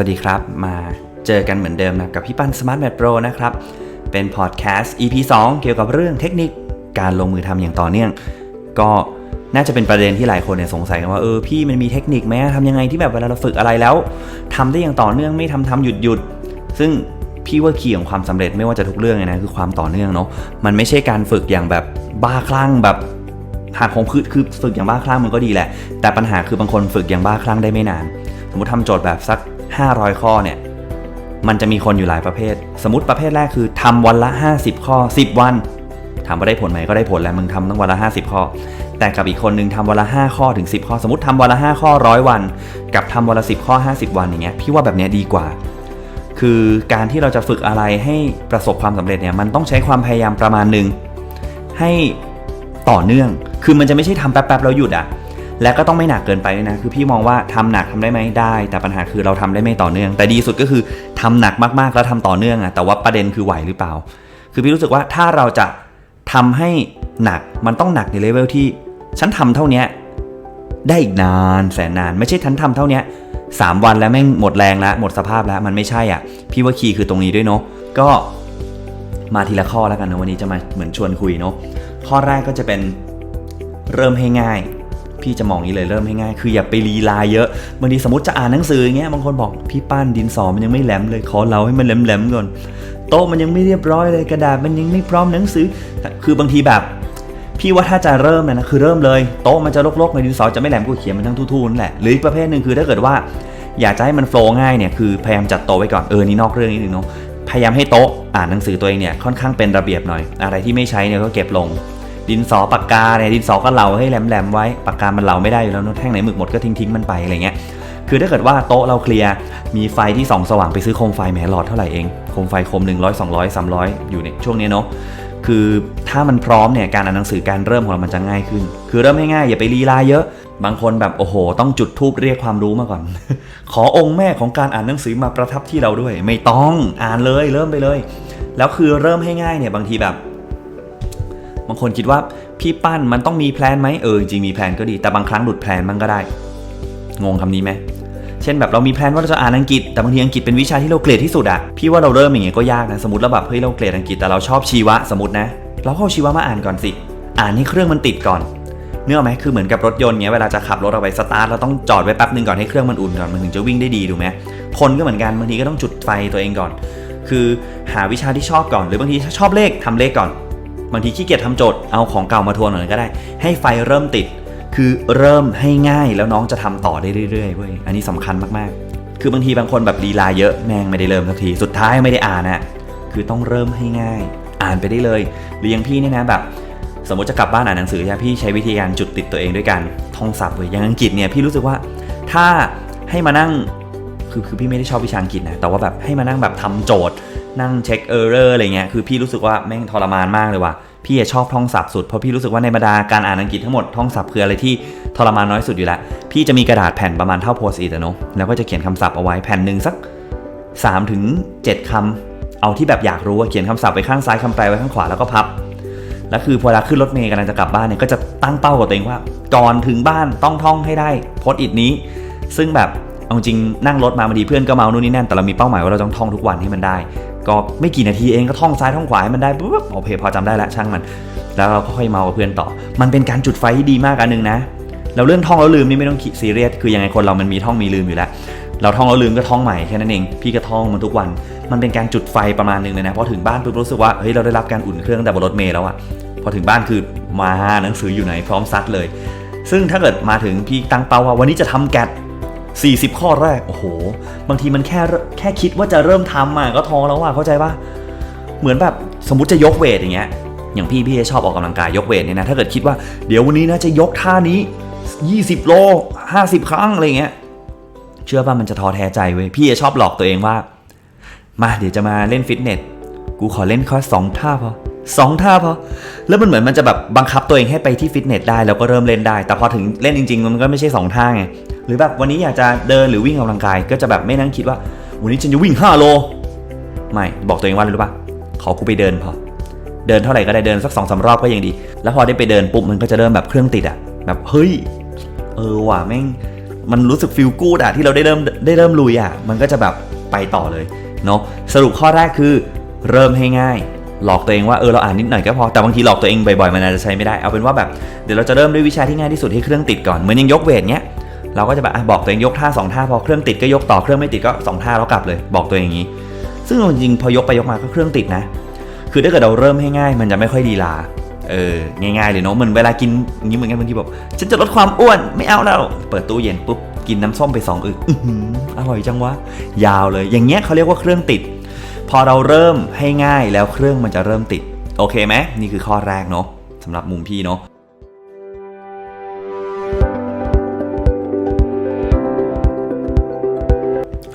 วัสดีครับ มาเจอกันเหมือนเดิมนะกับพี่ปัน Smart Mad Pro นะครับ เป็นพอดแคสต์ EP 2 เกี่ยวกับเรื่องเทคนิคการลงมือทำอย่างต่อเนื่อง ก็น่าจะเป็นประเด็นที่หลายคนเนี่ยสงสัยกันว่าเออพี่มันมีเทคนิคไหมทำยังไงที่แบบเวลาเราฝึกอะไรแล้วทำได้อย่างต่อเนื่องไม่ทำทำหยุดหยุดซึ่งพี่ว่าคีย์ของความสำเร็จไม่ว่าจะทุกเรื่องเลยนะคือความต่อเนื่องเนาะมันไม่ใช่การฝึกอย่างแบบบ้าคลั่งแบบหากของพืชคือฝึกอย่างบ้าคลั่งมันก็ดีแหละ แต่ปัญหาคือบางคนฝึกอย่างบ้าคลั่งได้ไม่นาน สมมติทำโจทย์แบบสัก 500 ข้อเนี่ยมันจะมีคนอยู่หลายประเภท สมมติประเภทแรกคือทำวันละ 50 ข้อ 10 วัน ถามว่าได้ผลไหมก็ได้ผลแล้วมึงทำตั้งวันละ 50 ข้อ แต่กับอีกคนนึงทำวันละ 5 ข้อถึง 10 ข้อ สมมติทำวันละ 5 ข้อร้อยวัน กับทำวันละ 10 ข้อ 50 วันอย่างเงี้ยพี่ว่าแบบเนี้ยดีกว่า คือการที่เราจะฝึกอะไรให้ประสบความสำเร็จเนี่ยมันต้องใช้ความพยายามประมาณหนึ่งให้ต่อเนื่อง คือมันจะไม่ใช่ทำแป๊บๆแล้วหยุดอะ และก็ต้องไม่หนักเกินไปด้วยนะ คือพี่มองว่าทำหนักทำได้ไหมได้ แต่ปัญหาคือเราทำได้ไม่ต่อเนื่อง แต่ดีสุดก็คือทำหนักมากๆแล้วทำต่อเนื่องอะแต่ว่าประเด็นคือไหวหรือเปล่า คือพี่รู้สึกว่าถ้าเราจะทำให้หนักมันต้องหนักในเลเวลที่ ฉันทำเท่านี้ได้อีกนานแสนนาน ไม่ใช่ฉันทำเท่านี้สามวันแล้วแม่งหมดแรงแล้วหมดสภาพแล้วมันไม่ใช่อะ พี่ว่าคีย์คือตรงนี้ด้วยเนาะก็มาทีละข้อแล้วกันนะวันนี้จะมาเหมือนชวนคุยเนาะข้อแรกก็จะเป็นเริ่มให้ง่าย พี่จะมองนี้เลยเริ่มให้ง่าย คืออย่าไปลีลาเยอะบางทีสมมติจะอ่านหนังสืออย่างเงี้ยบางคนบอกพี่ป้านดินสอมันยังไม่แหลมเลยขอเราให้มันแหลมๆก่อนโต๊ะมันยังไม่เรียบร้อยเลยกระดาษมันยังไม่พร้อมหนังสือ คือบางทีแบบพี่ว่าถ้าจะเริ่มนยนะคือเริ่มเลยโต๊ะมันจะลกๆในดินสอจะไม่แหลมกูเขียนมันทั้งทู่ๆนั่นแหละหรืออีกประเภทหนึ่งคือถ้าเกิดว่า อยากจะให้มันโฟล์ง่ายเนี่ยคือพยายามจัดโต๊ะไว้ก่อนเออนี่นอกเรื่องนิดนึงเนาะพยายามให้โต๊ะอ่านหนังสือตัวเองเนี่ยค่อนข้างเป็นระเบียบหน่อย อะไรที่ไม่ใช้เนี่ยก็เก็บลง ดินสอปากกาเนี่ยดินสอก็เหลาให้แหลมๆไว้ปากกามันเหลาไม่ได้อยู่แล้วแท่งไหนหมึกหมดก็ทิ้งๆมันไปอะไรเงี้ยคือถ้าเกิดว่าโต๊ะเราเคลียร์มีไฟที่ส่องสว่างไปซื้อโคมไฟแหมหลอดเท่าไหร่เองโคมไฟโคมหนึ่งร้อยสองร้อยสามร้อยอยู่ในช่วงนี้เนาะคือถ้ามันพร้อมเนี่ยการอ่านหนังสือการเริ่มของเรามันจะง่ายขึ้น คือเริ่มง่ายๆอย่าไปลีลาเยอะ บางคนแบบโอ้โห ต้องจุดทูบเรียกความรู้มาก่อน ขอองค์แม่ของการอ่านหนังสือมาประทับที่เราด้วย ไม่ต้องอ่านเลยเริ่มไปเลย แล้วคือเริ่มให้ง่ายเนี่ยบางทีแบบ บางคนคิดว่าพี่ปั้นมันต้องมีแพลนไหมเออจริงมีแพลนก็ดี แต่บางครั้งหลุดแพลนมันก็ได้ งงคำนี้ไหมเช่นแบบเรามีแพลนว่าเราจะอ่านอังกฤษ แต่บางทีอังกฤษเป็นวิชาที่เราเกลียดที่สุดอะพี่ว่าเราเริ่มอย่างเงี้ยก็ยากนะสมมติเราแบบเฮ้ยเราเกลียดอังกฤษแต่เราชอบชีวะสมมตินะ เราก็เอาชีวะมาอ่านก่อนสิ อ่านให้เครื่องมันติดก่อนเนื้อไหมคือเหมือนกับรถยนต์เงี้ยเวลาจะขับรถเอาไปสตาร์ทเราต้องจอดไว้แป๊บนึงก่อนให้เครื่องมันอุ่นก่อนมันถึงจะวิ่งได้ดีถูกไหมคนก็เหมือนกันบางทีก็ต้องจุดไฟตัวเองก่อน คือหาวิชาที่ชอบก่อน หรือบางทีชอบเลขทำเลขก่อน บางทีขี้เกียจทำโจทย์เอาของเก่ามาทวนหน่อยก็ได้ ให้ไฟเริ่มติด คือเริ่มให้ง่ายแล้วน้องจะทำต่อได้เรื่อยๆเว้ยอันนี้สำคัญมากๆ คือบางทีบางคนแบบลีลาเยอะแม่งไม่ได้เริ่มสักทีสุดท้ายไม่ได้อ่านนะคือต้องเริ่มให้ง่าย อ่านไปได้เลยหรืออย่างพี่เนี่ยนะแบบสมมติจะกลับบ้านอ่านหนังสือใช่ไหมพี่ใช้วิธีการจุดติดตัวเองด้วยการท่องศัพท์เว้ยอย่างอังกฤษเนี่ยพี่รู้สึกว่าถ้าให้มานั่งคือคือพี่ไม่ได้ชอบวิชาอังกฤษนะแต่ว่าแบบให้มานั่งแบบทำโจทย์ นั่งเช็คเออร์เรอร์อะไรเงี้ยคือพี่รู้สึกว่าแม่งทรมานมากเลยว่ะพี่ชอบท่องศัพท์สุดเพราะพี่รู้สึกว่าในบรรดาการอ่านอังกฤษทั้งหมดท่องศัพท์คืออะไรที่ทรมานน้อยสุดอยู่แล้ว พี่จะมีกระดาษแผ่นประมาณเท่าโพสต์อีทเนาะแล้วก็จะเขียนคำศัพท์เอาไว้แผ่นหนึ่งสัก3ถึง7คำเอาที่แบบอยากรู้ว่าเขียนคำศัพท์ไปข้างซ้ายคำแปลไว้ข้างขวาแล้วก็พับแล้วคือพอเวลาขึ้นรถเมล์กำลังจะกลับบ้านเนี่ยก็จะตั้งเป้ากับตัวเองว่าก่อนถึงบ้านต้องท่องให้ได้โพสต์อิทนี้ ซึ่งแบบเอาจริงนั่งรถมาบางทีเพื่อนก็เมานู่นนี่นั่นแต่เรามีเป้าหมายว่าเราต้องท่องทุกวันให้มันได้ ก็ไม่กี่นาทีเองก็ท่องซ้ายท่องขวาให้มันได้ปุ๊บโอเคพอจำได้แล้วช่างมัน แล้วเราก็ค่อยเมากับเพื่อนต่อ มันเป็นการจุดไฟที่ดีมากอันหนึงนะเราเรื่องท่องแล้วลืมนี่ไม่ต้องคิดซีเรียสคือยังไงคนเรามันมีท่องมีลืมอยู่แล้ว เราท่องแล้วลืมก็ท่องใหม่แค่นั้นเองพี่ก็ท่องมันทุกวัน มันเป็นการจุดไฟประมาณนึงเลยนะพอถึงบ้านปุ๊บรู้สึกว่าเฮ้ยเราได้รับการอุ่นเครื่องแต่บนรถเมล์แล้วอะพอถึงบ้านคือมาหนังสืออยู่ไหนพร้อมซัดเลย ซึ่งถ้าเกิดมาถึงพี่ตั้งเป้าว่าวันนี้จะทำแกด 40 ข้อแรก โอ้โห บางทีมันแค่แค่คิดว่าจะเริ่มทำอะก็ท้อแล้วอะเข้าใจปะเหมือนแบบสมมติจะยกเวทอย่างเงี้ย อย่างพี่พี่ชอบออกกำลังกายยกเวทเนี่ยนะ ถ้าเกิดคิดว่าเดี๋ยววันนี้นะจะยกท่านี้ 20 โล 50 ครั้งอะไรเงี้ย เชื่อป่ะมันจะท้อแท้ใจเว้ย พี่ชอบหลอกตัวเองว่า มาเดี๋ยวจะมาเล่นฟิตเนส กูขอเล่นแค่สองท่าพอสองท่าพอ แล้วมันเหมือนมันจะแบบบังคับตัวเองให้ไปที่ฟิตเนสได้แล้วก็เริ่มเล่นได้ แต่พอถึงเล่นจริง ๆ มันก็ไม่ใช่สองท่าไง หรือแบบวันนี้อยากจะเดินหรือวิ่งออกกำลังกาย ก็จะแบบไม่นั่งคิดว่า วันนี้ฉันจะวิ่ง 5 โล ไม่บอกตัวเองว่าอะไรรู้ป่ะขอกูไปเดินพอ เดินเท่าไหร่ก็ได้เดินสักสองสารอบก็ยังดี แล้วพอได้ไปเดินปุ๊บมันก็จะเริ่มแบบเครื่องติดอะแบบเฮ้ยเออว่ะแม่งมันรู้สึกฟิลกูดอะที่เราได้เริ่มได้เริ่มลุยอะมันก็จะแบบไปต่อเลยเนาะสรุปข้อแรกคือ เริ่มให้ง่าย หลอกตัวเองว่าเออเราอ่านนิดหน่อยก็พอแต่บางทีหลอกตัวเองบ่อยๆมันอาจจะใช้ไม่ได้เอาเป็นว่าแบบเดี๋ยวเราจะเริ่มด้วยวิชาที่ง่ายที่สุดให้เครื่องติดก่อนเหมือนยังยกเวทเนี้ย เราก็จะแบบบอกตัวเองยกท่าสองท่าพอเครื่องติดก็ยกต่อเครื่องไม่ติดก็สองท่าแล้วกลับเลย บอกตัวเองอย่างนี้ ซึ่งจริงพอยกไปยกมาก็เครื่องติดนะ คือถ้าเกิดเราเริ่มให้ง่าย มันจะไม่ค่อยดีลาเออง่ายๆเลยเนาะเหมือนเวลากินอย่างนี้เหมือนกันบางทีบอกฉันจะลดความอ้วนไม่เอาแล้ว เปิดตู้เย็นปุ๊บกินน้ำส้มไปสองอึกออร่อยจังวะยาวเลย อย่างเงี้ยเขาเรียกว่าเครื่องติด พอเราเริ่มให้ง่ายแล้วเครื่องมันจะเริ่มติด โอเคไหมนี่คือข้อแรกเนาะสำหรับมุมพี่เนาะ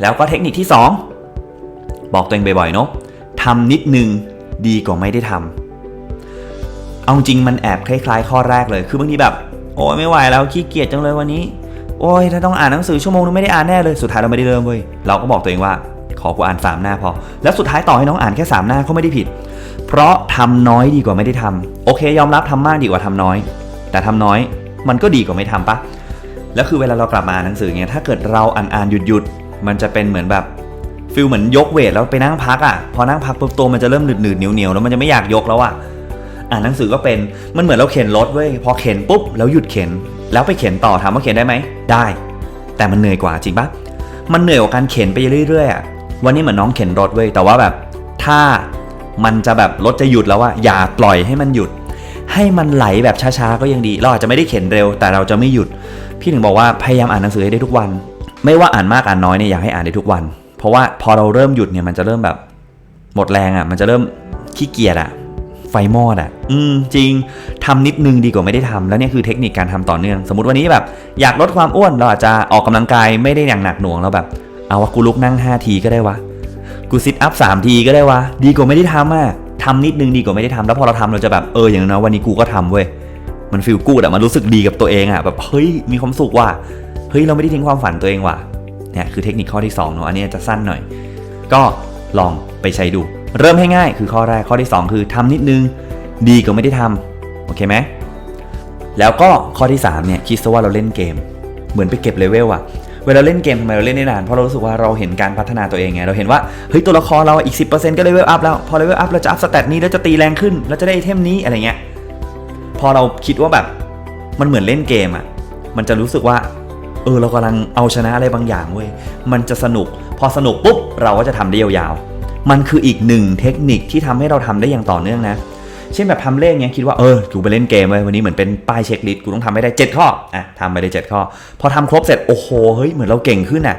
แล้วก็เทคนิคที่ 2 บอกตัวเองบ่อยๆเนาะทำนิดนึงดีกว่าไม่ได้ทำเอาจริงมันแอบคล้ายๆ ข้อแรกเลยคือบางทีแบบ โอ้ยไม่ไหวแล้วขี้เกียจจังเลยวันนี้ โอ้ยถ้าต้องอ่านหนังสือชั่วโมงนึงไม่ได้อ่านแน่เลยสุดท้ายเราไม่ได้เริ่มเว้ยเราก็บอกตัวเองว่าขอกูอ่าน 3 หน้าพอ แล้วสุดท้ายต่อให้น้องอ่านแค่ 3 หน้าก็ไม่ได้ผิด เพราะทำน้อยดีกว่าไม่ได้ทำโอเค ยอมรับทำมากดีกว่าทำน้อย แต่ทำน้อยมันก็ดีกว่าไม่ทำปะแล้วคือเวลาเรากลับมาอ่านหนังสือเงี้ยถ้าเกิดเราอ่านอ่านหยุดหยุด มันจะเป็นเหมือนแบบฟิลเหมือนยกเวทแล้วไปนั่งพักอะพอนั่งพักปุ๊บตัวมันจะเริ่มหนืดหนืดเหนียวเหนียวแล้วมันจะไม่อยากยกแล้วอะอ่านหนังสือก็เป็นมันเหมือนเราเข็นรถเว้ยพอเข็นปุ๊บแล้วหยุดเข็น แล้วไปเข็นต่อถามว่าเข็นได้ไหมได้ แต่มันเหนื่อยกว่าจริงปะมันเหนื่อยกว่าการเข็นไปเรื่อยๆอะวันนี้เหมือนน้องเข็นรถเว้ยแต่ว่าแบบ ถ้ามันจะแบบรถจะหยุดแล้วอะอย่าปล่อยให้มันหยุด ให้มันไหลแบบช้าๆก็ยังดี เราอาจจะไม่ได้เข็นเร็ว แต่เราจะไม่หยุด พี่ถึงบอกว่าพยายามอ่านหนังสือให้ได้ทุกวัน ไม่ว่าอ่านมากอ่านน้อยเนี่ยอยากให้อ่านได้ทุกวัน เพราะว่าพอเราเริ่มหยุดเนี่ยมันจะเริ่มแบบหมดแรงอะ มันจะเริ่มขี้เกียจอะ ไฟมอดอะ อืมจริงทำนิดนึงดีกว่าไม่ได้ทำแล้วเนี่ยคือเทคนิคการทำต่อเนื่อง สมมติวันนี้แบบอยากลดความอ้วนเราอาจจะออกกำลังกายไม่ได้อย่างหนักหน่วงเราแบบ เอาวะกูลุกนั่ง 5 ทีก็ได้วะกูซิทอัพ3ทีก็ได้วะดีกว่าไม่ได้ทำอะทำนิดนึงดีกว่าไม่ได้ทำแล้วพอเราทำเราจะแบบเอออย่างน้อยวันนี้กูก็ทำเว้ยมันฟีลกูดอะมันรู้สึกดีกับตัวเองอะแบบเฮ้ยมีความสุขว่ะ เฮ้ยเราไม่ได้ทิ้งความฝันตัวเองว่ะเนี่ยคือเทคนิคข้อที่2เนาะอันนี้จะสั้นหน่อย ก็ลองไปใช้ดู เริ่มให้ง่ายคือข้อแรกข้อที่ 2 คือทำนิดนึงดีกว่าไม่ได้ทำโอเคไหมแล้วก็ข้อที่3เนี่ยคิดซะว่าเราเล่นเกม เหมือนไปเก็บเลเวลอะเวลาเล่นเกมทำไมเราเล่นได้นานเพราะเรารู้สึกว่าเราเห็นการพัฒนาตัวเองไงเราเห็นว่าเฮ้ยตัวละครเราอีก 10%ก็เลเวลอัพแล้วพอเลเวลอัพเราจะอัพสเตตนี้แล้วจะตีแรงขึ้นเราจะได้ไอเทมนี้อะไรเงี้ยพอเราคิดว่าแบบมันเหมือนเล่นเกมอะมันจะรู้สึกว่า เออเรากำลังเอาชนะอะไรบางอย่างเว้ยมันจะสนุก พอสนุกปุ๊บเราก็จะทำได้ยาวๆมันคืออีกหนึ่งเทคนิคที่ทำให้เราทำได้อย่างต่อเนื่องนะเช่นแบบทำเลขเนี้ยคิดว่าเออกูไปเล่นเกมเว้ยวันนี้เหมือนเป็นป้ายเช็คลิสต์กูต้องทำให้ได้ 7 ข้ออะทำไปได้ 7 ข้อ พอทำครบเสร็จโอ้โหเฮ้ยเหมือนเราเก่งขึ้นอะ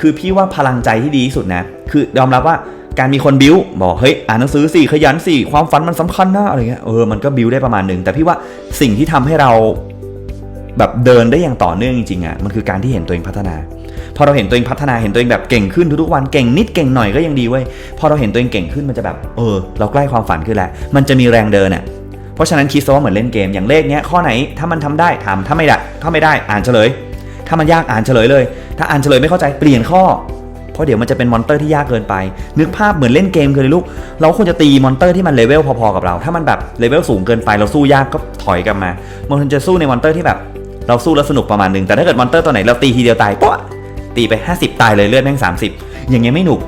คือพี่ว่าพลังใจที่ดีที่สุดนะ คือยอมรับว่าการมีคนบิ้วบอกเฮ้ยอ่านหนังสือสิขยันสิความฝันมันสำคัญนะอะไรเงี้ยเออมันก็บิ้วได้ประมาณหนึ่งแต่พี่ว่าสิ่งที่ทำให้เรา แบบเดินได้อย่างต่อเนื่องจริงๆอะมันคือการที่เห็นตัวเองพัฒนา พอเราเห็นตัวเองพัฒนาเห็นตัวเองแบบเก่งขึ้นทุกๆวันเก่งนิดเก่งหน่อยก็ยังดีเว้ยพอเราเห็นตัวเองเก่งขึ้นมันจะแบบเออ เราใกล้ความฝันขึ้นแล้วมันจะมีแรงเดินอะเพราะฉะนั้นคิดซะว่าเหมือนเล่นเกมอย่างเลขเนี้ยข้อไหนถ้ามันทำได้ทำถ้าไม่ได้ถ้าไม่ได้อ่านเฉลย ถ้ามันยากอ่านเฉลยเลย ถ้าอ่านเฉลยไม่เข้าใจเปลี่ยนข้อเพราะเดี๋ยวมันจะเป็นมอนเตอร์ที่ยากเกินไป นึกภาพเหมือนเล่นเกมเลยลูก เราควรจะตีมอนเตอร์ที่มันเลเวลพอๆกับเรา ถ้ามันแบบเลเวลสูงเกินไปเราสู้ยากก็ถอยกลับมา มันควรจะสู้ในมอนเตอร์ที่แบบ เราสู้แล้วสนุกประมาณหนึง แต่ถ้าเกิดมอนเตอร์ตัวไหนเราตีทีเดียวตายป๊ะตีไป 50 ตายเลยเลือดแม่ง 30 อย่างเงี้ยไม่หนุก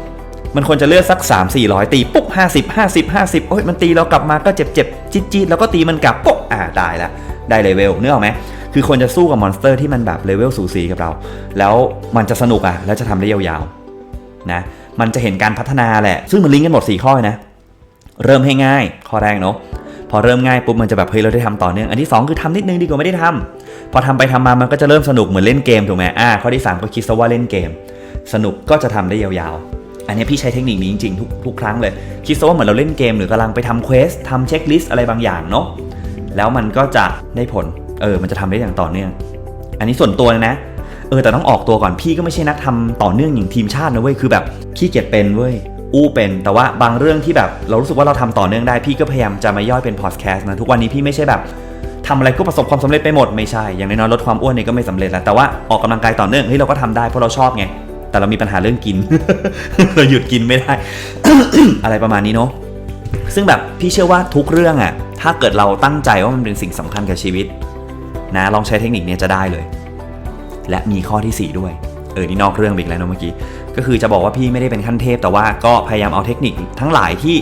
มันควรจะเลือดสัก 3 4 0 0 ตีปุ๊บ50 50 50โอ้ยมันตีเรากลับมาก็เจ็บเจ็บจี๊ดจี๊ดแล้วก็ตีมันกลับปุ๊บอ่าตายละได้เลเวลเนื้ออกไหมคือควรจะสู้กับมอนสเตอร์ที่มันแบบเลเวลสูสีกับเรา แล้วมันจะสนุกอะแล้วจะทำได้ยาวๆนะมันจะเห็นการพัฒนาแหละ ซึ่งมันลิงก์กันหมด 4 ข้อนะ เริ่มให้ง่ายข้อแรกเนาะ พอเริ่มง่ายปุ๊บมันจะแบบเฮ้ยเราได้ทำต่อเนื่องอันที่ 2 คือทำนิดนึงดีกว่าไม่ได้ทำพอทำไปทำมามันก็จะเริ่มสนุกเหมือนเล่นเกมถูกไหมอ่าข้อที่ 3 ก็คิดซะว่าเล่นเกม สนุกก็จะทำได้ยาวๆ อันนี้พี่ใช้เทคนิคนี้จริงๆทุกทุกครั้งเลย คิดซะว่าเหมือนเราเล่นเกมหรือกำลังไปทำเควสทำเช็คลิสต์อะไรบางอย่างเนาะแล้วมันก็จะได้ผลเออมันจะทำได้อย่างต่อเนื่อง อันนี้ส่วนตัวเลยนะเออแต่ต้องออกตัวก่อนพี่ก็ไม่ใช่นักทำต่อเนื่องอย่างทีมชาตินะเว้ยคือแบบขี้เกียจเป็นเว้ย อู้เป็น แต่ว่าบางเรื่องที่แบบเรารู้สึกว่าเราทำต่อเนื่องได้พี่ก็พยายามจะมาย่อยเป็นพอดแคสต์นะทุกวันนี้พี่ไม่ใช่แบบทำอะไรก็ประสบความสำเร็จไปหมดไม่ใช่ อย่างน้อยๆลดความอ้วนเนี่ยก็ไม่สำเร็จแล้วแต่ว่าออกกำลังกายต่อเนื่องเฮ้ยเราก็ทำได้เพราะเราชอบไง แต่เรามีปัญหาเรื่องกิน เราหยุดกินไม่ได้ อะไรประมาณนี้เนาะซึ่งแบบพี่เชื่อว่าทุกเรื่องอะถ้าเกิดเราตั้งใจว่ามันเป็นสิ่งสำคัญกับชีวิต นะลองใช้เทคนิคเนี้ยจะได้เลย และมีข้อทีสี่4 ด้วย เออนี่นอกเรื่องไปอีกแล้วเนอะเมื่อกี้ ก็คือจะบอกว่าพี่ไม่ได้เป็นขั้นเทพ แต่ว่าก็พยายามเอาเทคนิคทั้งหลายที่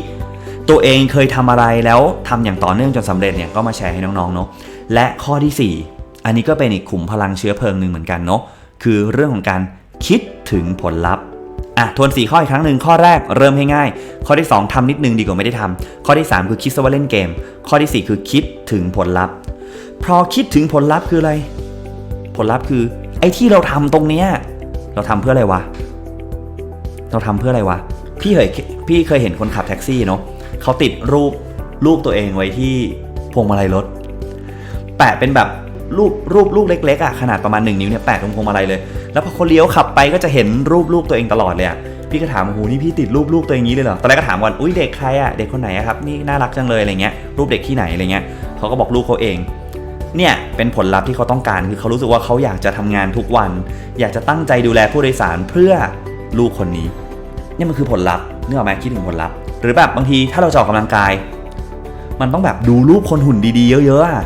ตัวเองเคยทำอะไรแล้วทำอย่างต่อเนื่องจนสำเร็จเนี่ยก็มาแชร์ให้น้องๆเนาะและข้อทีสี่ 4 อันนี้ก็เป็นอีกขุมพลังเชื้อเพลิงหนึ่งเหมือนกันเนาะคือเรื่องของการคิดถึงผลลัพธ์อะทวน 4 ข้ออีกครั้งหนึ่งข้อแรกเริ่มให้ง่าย ข้อที่ 2ทำนิดนึงดีกว่าไม่ได้ทำข้อที่ 3 คือคิดซะว่าเล่นเกม ข้อทีสี่ 4 คือคิดถึงผลลัพธ์พอคิดถึงผลลัพธ์คืออะไร ผลลัพธ์คือไอ้ที่เราทำตรงเนี้ยเราทำเพื่ออะไรวะ เราทำเพื่ออะไรวะ พี่เคยพี่เคยเห็นคนขับแท็กซี่เนาะเขาติดรูปรูปตัวเองไว้ที่พวงมาลัยรถ แปะเป็นแบบรูปรูปลูกเล็กๆอะขนาดประมาณหนึ่งนิ้วเนี่ยแปะตรงพวงมาลัยเลย แล้วพอเขาเลี้ยวขับไปก็จะเห็นรูปลูกตัวเองตลอดเลยอะพี่ก็ถามโอ้โหนี่พี่ติดรูปลูกตัวเองนี้เลยเหรอตอนแรกก็ถามก่อนอุ้ยเด็กใครอะเด็กคนไหนครับนี่น่ารักจังเลยอะไรเงี้ยรูปเด็กที่ไหนอะไรเงี้ยเขาก็บอกลูกเขาเองเนี่ยเป็นผลลัพธ์ที่เขาต้องการคือเขารู้สึกว่าเขาอยากจะทำงานทุกวัน อยากจะตั้งใจดูแลผู้โดยสารเพื่อ ลูกคนนี้เนี่ยมันคือผลลัพธ์นึกออกไหมคิดถึงผลลัพธ์ หรือแบบบางทีถ้าเราจะออกกำลังกาย มันต้องแบบดูรูปคนหุ่นดีๆ เยอะๆอะ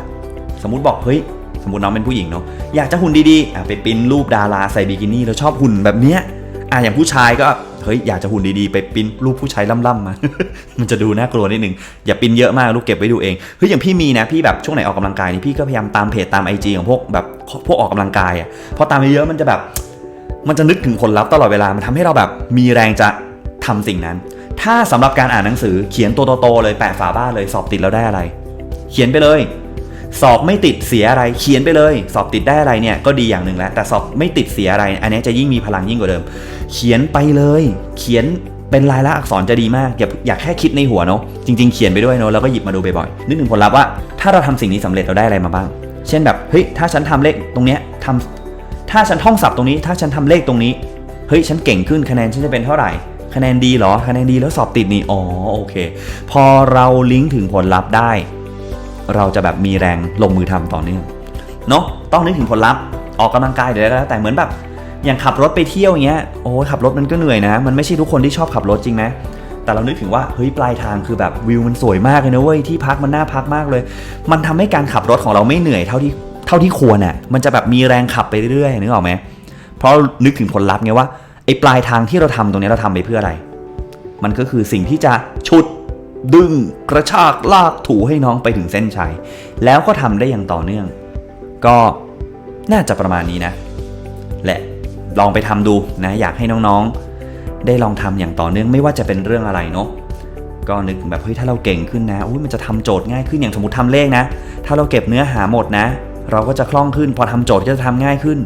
สมมติบอกเฮ้ยสมมติน้องเป็นผู้หญิงเนาะอยากจะหุ่นดีๆไปปิ้นรูปดาราใส่บิกินี่แล้วชอบหุ่นแบบเนี้ยอะอย่างผู้ชายก็เฮ้ยอยากจะหุ่นดีๆ ไปปิ้นรูปผู้ชายล่ำๆมา มันจะดูน่ากลัวนิดนึง อย่าปิ้นเยอะมากลูกเก็บไว้ดูเอง เฮ้ยอย่างพี่มีนะพี่แบบช่วงไหนออกกำลังกายนี่พี่ก็พยายามตามเพจตามไอจีของพวกแบบพวกออกกำลังกายอะพอตามไปเยอะมันจะแบบ มันจะนึกถึงผลลัพธ์ตลอดเวลา มันทำให้เราแบบมีแรงจะทำสิ่งนั้น ถ้าสำหรับการอ่านหนังสือเขียนตัวโตๆเลยแปะฝาบ้านเลยสอบติดแล้วได้อะไร เขียนไปเลย สอบไม่ติดเสียอะไร เขียนไปเลย สอบติดได้อะไรเนี่ยก็ดีอย่างหนึ่งแล้ว แต่สอบไม่ติดเสียอะไร อันนี้จะยิ่งมีพลังยิ่งกว่าเดิม เขียนไปเลย เขียนเป็นลายลักษณ์อักษรจะดีมาก อย่าอย่าแค่คิดในหัวเนาะจริง ๆ เขียนไปด้วยเนาะแล้วก็หยิบมาดูบ่อยๆนึกถึงผลลัพธ์ว่าถ้าเราทำสิ่งนี้สำเร็จเราได้อะไรมาบ้าง เช่นแบบเฮ้ยถ้าฉันทำเลขตรงเนี้ยทำ ถ้าฉันท่องศัพท์ตรงนี้ ถ้าฉันทำเลขตรงนี้ เฮ้ย ฉันเก่งขึ้นคะแนนฉันจะเป็นเท่าไหร่ คะแนนดีเหรอ คะแนนดีแล้วสอบติดนี่ อ๋อ โอเค พอเราลิงก์ถึงผลลัพธ์ได้ เราจะแบบมีแรงลงมือทำต่อเนื่อง เนาะต้องนึกถึงผลลัพธ์ ออกกำลังกายเดี๋ยวแล้วแต่เหมือนแบบ อย่างขับรถไปเที่ยวอย่างเงี้ย โอ้ยขับรถมันก็เหนื่อยนะ มันไม่ใช่ทุกคนที่ชอบขับรถจริงไหมแต่เรานึกถึงว่าเฮ้ยปลายทางคือแบบวิวมันสวยมากเลยนะเว้ยที่พักมันน่าพักมากเลย มันทำให้การขับรถของเราไม่เหนื่อยเท่าที่ ท่าที่ควรอะมันจะแบบมีแรงขับไปเรื่อยๆนึกออกไหมเพราะนึกถึงผลลัพธ์ไงว่าไอ้ปลายทางที่เราทำตรงนี้เราทำไปเพื่ออะไร มันก็คือสิ่งที่จะฉุดดึงกระชากลากถูให้น้องไปถึงเส้นชัย แล้วก็ทำได้อย่างต่อเนื่อง ก็น่าจะประมาณนี้นะ และลองไปทำดูนะอยากให้น้องๆ ได้ลองทำอย่างต่อเนื่องไม่ว่าจะเป็นเรื่องอะไรเนาะก็นึกแบบเฮ้ยถ้าเราเก่งขึ้นนะอุ้ยมันจะทำโจทย์ง่ายขึ้นอย่างสมมติทำเลขนะ ถ้าเราเก็บเนื้อหาหมดนะ เราก็จะคล่องขึ้น พอทำโจทย์ก็จะทำง่ายขึ้น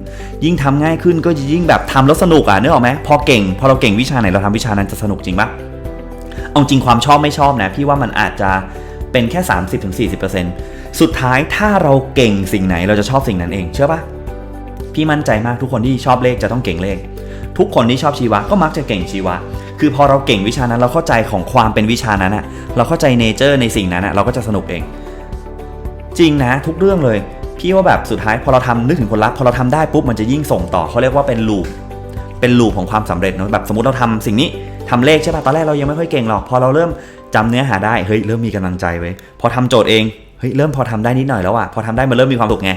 ยิ่งทำง่ายขึ้นก็จะยิ่งแบบทำแล้วสนุกอะนึกออกไหมพอเก่ง พอเราเก่งวิชาไหนเราทำวิชานั้นจะสนุกจริงปะเอาจริงความชอบไม่ชอบนะพี่ว่ามันอาจจะเป็นแค่ 30-40%สุดท้ายถ้าเราเก่งสิ่งไหนเราจะชอบสิ่งนั้นเองเชื่อปะพี่มั่นใจมากทุกคนที่ชอบเลขจะต้องเก่งเลข ทุกคนที่ชอบชีวะก็มักจะเก่งชีวะคือพอเราเก่งวิชานั้นเราเข้าใจของความเป็นวิชานั้นอะเราเข้าใจเนเจอร์ในสิ่งนั้นอะเราก็จะสนุกเอง จริงนะทุกเรื่องเลย พี่ว่าแบบสุดท้ายพอเราทำนึกถึงผลลัพธ์พอเราทำได้ปุ๊บมันจะยิ่งส่งต่อเขาเรียกว่าเป็นลูปเป็นลูปของความสำเร็จเนอะแบบสมมติเราทำสิ่งนี้ทำเลขใช่ป่ะตอนแรกเรายังไม่ค่อยเก่งหรอกพอเราเริ่มจำเนื้อหาได้เฮ้ยเริ่มมีกำลังใจไว้พอทำโจทย์เอง ฮ้ยเริ่มพอทำได้นิดหน่อยแล้วอะพอทำได้มันเริ่มมีความสุขไง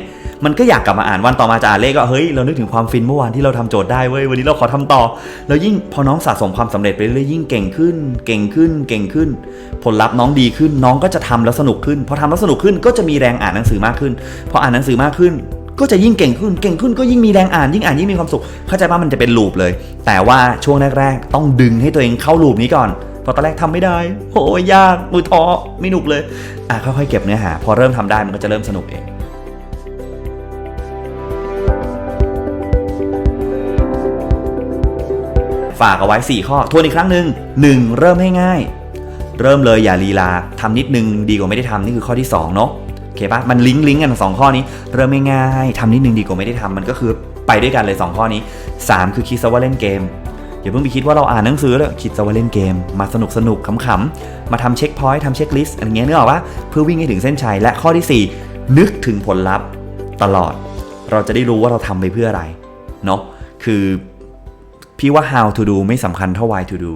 มันก็อยากกลับมาอ่านวันต่อมาจะอ่านเลขก็เฮ้ยเรานึกถึงความฟินเมื่อวานที่เราทำโจทย์ได้เว้ยวันนี้เราขอทำต่อ แล้วยิ่งพอน้องสะสมความสำเร็จไปเรื่อยยิ่งเก่งขึ้น เก่งขึ้น เก่งขึ้น ผลลัพธ์น้องดีขึ้น น้องก็จะทำแล้วสนุกขึ้นพอทำแล้วสนุกขึ้นก็จะมีแรงอ่านหนังสือมากขึ้นพออ่านหนังสือมากขึ้น ก็จะยิ่งเก่งขึ้น เก่งขึ้นก็ยิ่งมีแรงอ่านยิ่งอ่านยิ่งมีความสุข เข้าใจว่ามันจะเป็นลูปเลย แต่ว่าช่วงแรกๆต้องดึงให้ตัวเองเข้าลูปนี้ก่อนเตอนแรกทำไม่ได้โหยากมือท้อไม่หนุกเลยอะค่อยๆเก็บเนื้อหา พอเริ่มทำได้มันก็จะเริ่มสนุกเองฝากเอาไว้ 4 ข้อ ทวนอีกครั้งหนึ่ง 1. เริ่มให้ง่าย เริ่มเลยอย่าลีลาทำนิดนึงดีกว่าไม่ได้ทำนี่คือข้อที่ 2 เนาะโอเคปะมันลิงก์ลิงก์กันสองข้อนี้ เริ่มไม่ง่ายทำนิดนึงดีกว่าไม่ได้ทำมันก็คือไปด้วยกันเลย 2 ข้อนี้ 3 คือคิดซะว่าเล่นเกม อย่าเพิ่งไปคิดว่าเราอ่านหนังสือแล้วคิดซะว่าเล่นเกม มาสนุกสนุกขำๆ มาทำเช็คพอยต์ทำเช็คลิสต์อะไรเงี้ยนึกออกปะเพื่อวิ่งให้ถึงเส้นชัย และข้อทีสี่ 4 นึกถึงผลลัพธ์ตลอด เราจะได้รู้ว่าเราทำไปเพื่ออะไรเนาะคือพี่ว่า how to do ไม่สำคัญเท่า why to do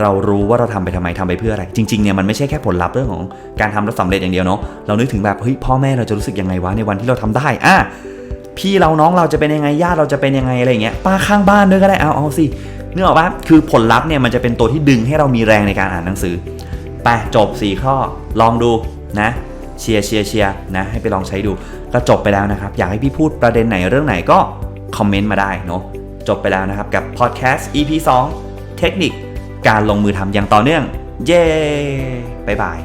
เรารู้ว่าเราทำไปทำไมทำไปเพื่ออะไร จริงๆเนี่ยมันไม่ใช่แค่ผลลัพธ์เรื่องของการทำแล้วสำเร็จอย่างเดียวเนาะเรานึกถึงแบบเฮ้ยพ่อแม่เราจะรู้สึกยังไงวะในวันที่เราทำได้อะพี่เราน้องเราจะเป็นยังไงญาติเราจะเป็นยังไงอะไรอย่างเงี้ยป้าข้างบ้านด้วยก็ได้เอาเอาสิ นึกออกปะคือผลลัพธ์เนี่ยมันจะเป็นตัวที่ดึงให้เรามีแรงในการอ่านหนังสือไปจบ 4 ข้อลองดูนะเชียร์เชียร์เชียร์นะให้ไปลองใช้ดูก็จบไปแล้วนะครับ อยากให้พี่พูดประเด็นไหนเรื่องไหนก็คอมเมนต์มาได้เนาะจบไปแล้วนะครับกับพอดแคสต์ EP 2 เทคนิคการลงมือทำอย่างต่อเนื่อง เย้บ๊ายบาย